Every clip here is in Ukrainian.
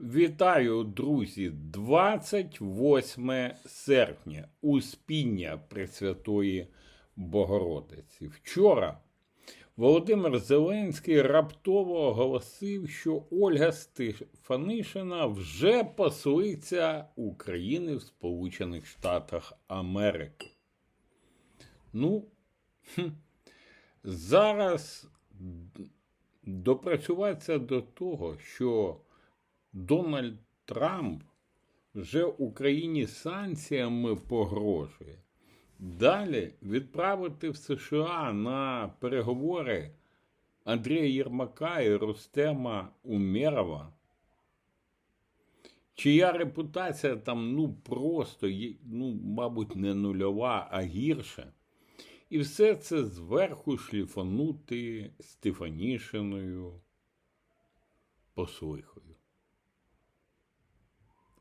Вітаю, друзі! 28 серпня Успіння Пресвятої Богородиці. Вчора Володимир Зеленський раптово оголосив, що Ольга Стефанишина вже послиця України в Сполучених Штатах Америки. Ну, зараз допрацюватися до того, що Дональд Трамп вже Україні санкціями погрожує. Далі відправити в США на переговори Андрія Єрмака і Рустема Умєрова, чия репутація там ну просто, ну, мабуть, не нульова, а гірша. І все це зверху шліфанути Стефанішиною послихою.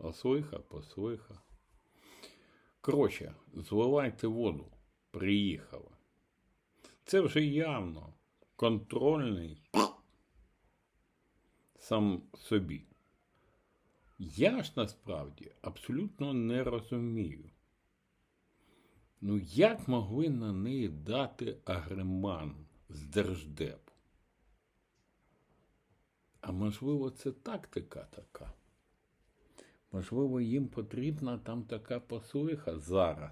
Послиха, послиха. Коротше, зливайте воду. Приїхали. Це вже явно контрольний сам собі. Я ж насправді абсолютно не розумію. Ну, як могли на неї дати агреман з держдепу? А можливо, це тактика така? Можливо, їм потрібна там така послиха зараз.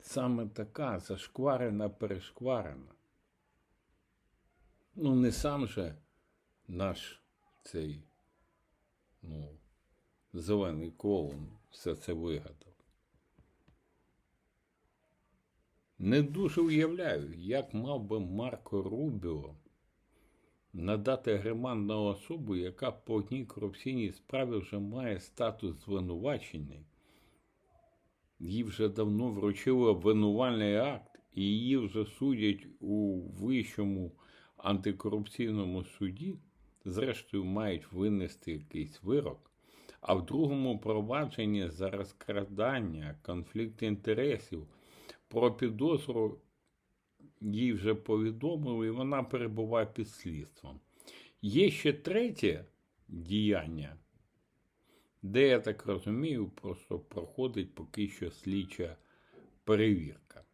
Саме така зашкварена, перешкварена. Ну, не сам же наш цей, ну, зелений колон все це вигадав. Не дуже уявляю, як мав би Марко Рубіо надати гриман на особу, яка по одній корупційній справі вже має статус звинувачений. Їй вже давно вручили обвинувальний акт, і її вже судять у Вищому антикорупційному суді, зрештою, мають винести якийсь вирок. А в другому провадженні за розкрадання, конфлікт інтересів, про підозру їй вже повідомили, і вона перебуває під слідством. Є ще третє діяння, де, я так розумію, просто проходить поки що слідча перевірка.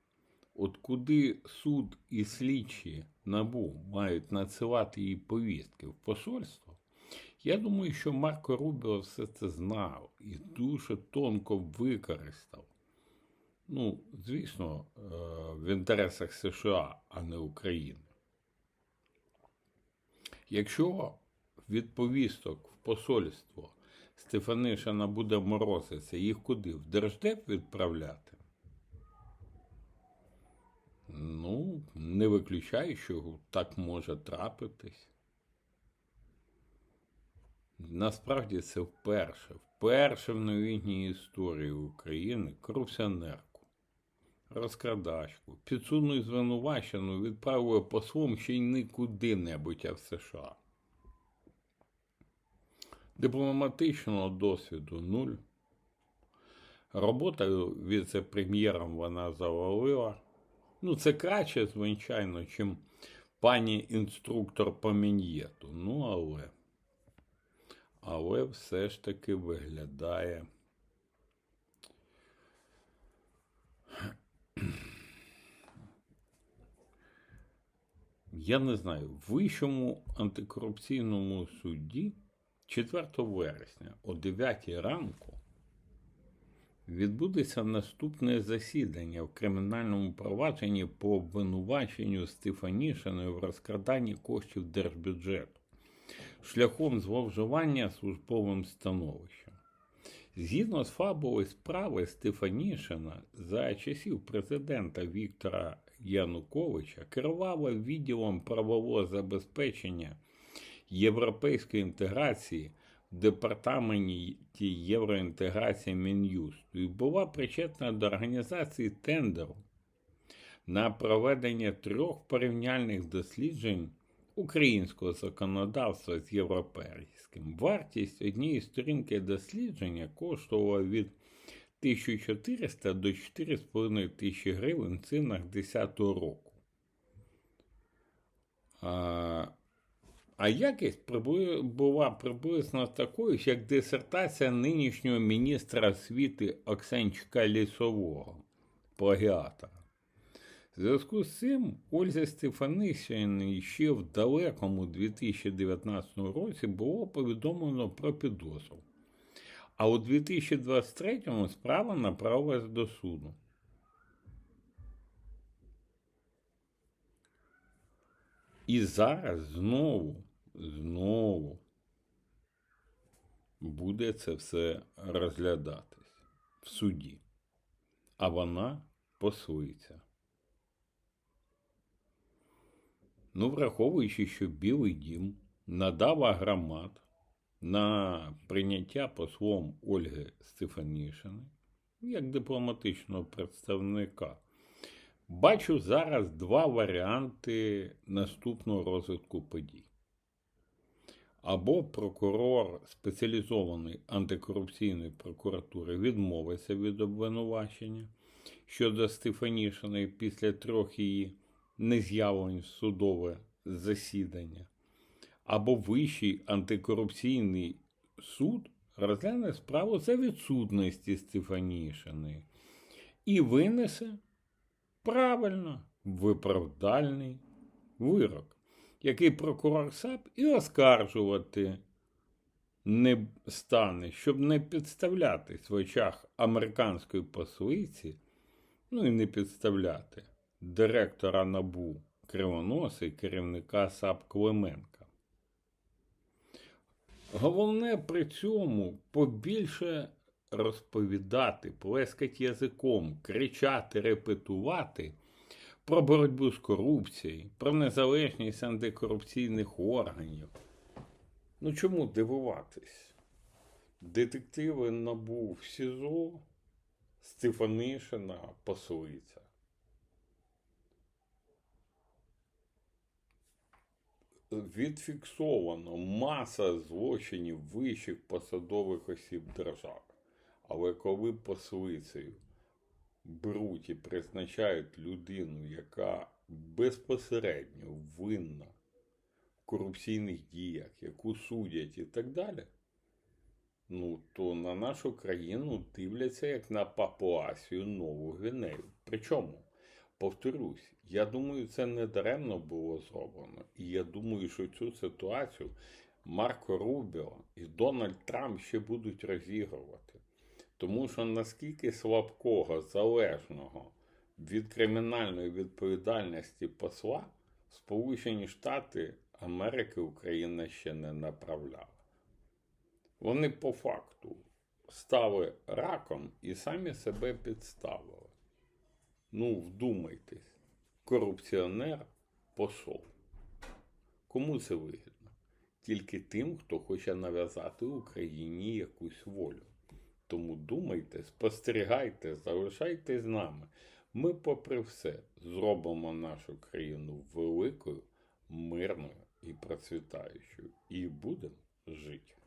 От куди суд і слідчі набу мають надсилати їй повістки в посольство, я думаю, що Марко Рубіо все це знав і дуже тонко використав ну, звісно, е, в інтересах США, а не України. Якщо від повісток в посольство Стефанишина буде морозитися, їх куди? В Держдеп відправляти? Ну, не виключаю, що так може трапитись. Насправді це вперше, вперше в новітній історії України корупціонер розкрадачку, підсудну звинувачену відправили послом ще й не куди-небудь, а в США. Дипломатичного досвіду нуль. Робота віце-прем'єром вона завалила. Ну, це краще, звичайно, чим пані інструктор по мін'єту. Ну, але. Але все ж таки виглядає. Я не знаю, в Вищому антикорупційному суді 4 вересня о 9 ранку відбудеться наступне засідання в кримінальному провадженні по обвинуваченню Стефанішиної в розкраданні коштів держбюджету шляхом зловживання службовим становищем. Згідно з фабулою справи Стефанішина за часів президента Віктора Януковича керувала відділом правового забезпечення європейської інтеграції в департаменті євроінтеграції Мін'юсту і була причетна до організації тендеру на проведення трьох порівняльних досліджень українського законодавства з європейським. Вартість однієї сторінки дослідження коштувала від 1400 до 4,5 тисячі гривень в цінах 10 року. А, А якість була приблизно такою, як дисертація нинішнього міністра освіти Оксенчика Лісового, плагіатора. В зв'язку з цим Ользі Стефанишиній ще в далекому 2019 році було повідомлено про підозру. А у 2023-му справа направилась до суду. І зараз знову, знову буде це все розглядатись в суді. А вона послиться. Ну, враховуючи, що Білий дім надав агромат на прийняття послом Ольги Стефанішини як дипломатичного представника. Бачу зараз два варіанти наступного розвитку подій. Або прокурор спеціалізованої антикорупційної прокуратури відмовиться від обвинувачення щодо Стефанішиної після трьох її нез'явлень судове засідання, або Вищий антикорупційний суд розгляне справу за відсутності Стефанішиної і винесе правильно виправдальний вирок, який прокурор САП і оскаржувати не стане, щоб не підставлятись в очах американської послиці, ну і не підставляти директора НАБУ Кривоноса і керівника САП Клименка. Головне при цьому побільше розповідати, плескати язиком, кричати, репетувати про боротьбу з корупцією, про незалежність антикорупційних органів. Ну чому дивуватись? Детективи НАБУ в СІЗО, Стефанишина послиця. Відфіксовано маса злочинів вищих посадових осіб держави. Але коли послицею беруть і призначають людину, яка безпосередньо винна в корупційних діях, яку судять і так далі, ну то на нашу країну дивляться як на Папуасію Нову Гвінею. Причому, повторюсь, я думаю, це не даремно було зроблено. І я думаю, що цю ситуацію Марко Рубіо і Дональд Трамп ще будуть розігрувати. Тому що наскільки слабкого, залежного від кримінальної відповідальності посла Сполучені Штати Америки Україна ще не направляла. Вони по факту стали раком і самі себе підставили. Ну, вдумайтесь, корупціонер посол. Кому це вигідно? Тільки тим, хто хоче нав'язати Україні якусь волю. Тому думайте, спостерігайте, залишайтесь з нами. Ми, попри все, зробимо нашу країну великою, мирною і процвітаючою. І будемо жити.